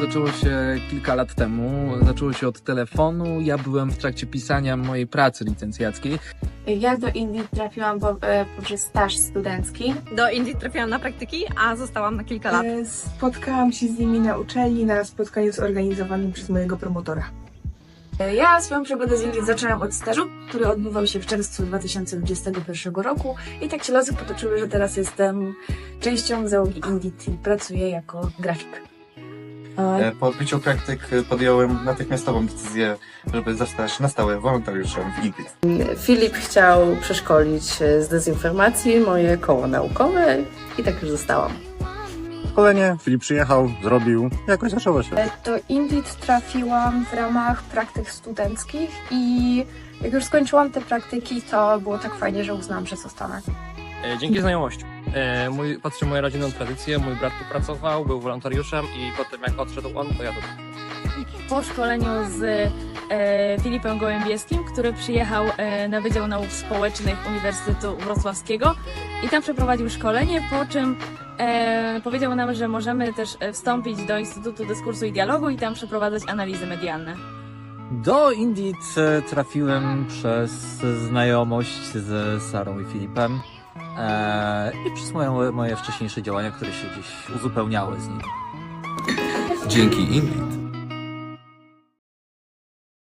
zaczęło się kilka lat temu. Zaczęło się od telefonu. Ja byłem w trakcie pisania mojej pracy licencjackiej. Ja do Indii trafiłam po, e, poprzez staż studencki. Do Indii trafiłam na praktyki, a zostałam na kilka lat. E, Spotkałam się z nimi na uczelni na spotkaniu zorganizowanym przez mojego promotora. E, Ja swoją przygodę z Indią zaczęłam od stażu, który odbywał się w czerwcu 2021 roku i tak się losy potoczyły, że teraz jestem częścią załogi Indii i pracuję jako grafik. E, E, Po odbyciu praktyk e, podjąłem natychmiastową decyzję, żeby zostać na stałe wolontariuszem w Indii. Filip chciał przeszkolić e, z dezinformacji moje koło naukowe i tak już zostałam. Szkolenie, Filip przyjechał, zrobił, jakoś zaczęło się. Do Indit trafiłam w ramach praktyk studenckich i jak już skończyłam te praktyki, to było tak fajnie, że uznałam, że zostanę. E, Dzięki znajomości. E, Mój, patrzę moją rodzinną tradycję, mój brat tu pracował, był wolontariuszem i potem jak odszedł on, to ja tu. po szkoleniu z e, Filipem Gołębieskim, który przyjechał e, na Wydział Nauk Społecznych Uniwersytetu Wrocławskiego i tam przeprowadził szkolenie, po czym e, powiedział nam, że możemy też e, wstąpić do Instytutu Dyskursu i Dialogu i tam przeprowadzać analizy medialne. Do Indeed e, trafiłem przez znajomość z Sarą i Filipem e, i przez moje, moje wcześniejsze działania, które się gdzieś uzupełniały z nimi. Dzięki Indeed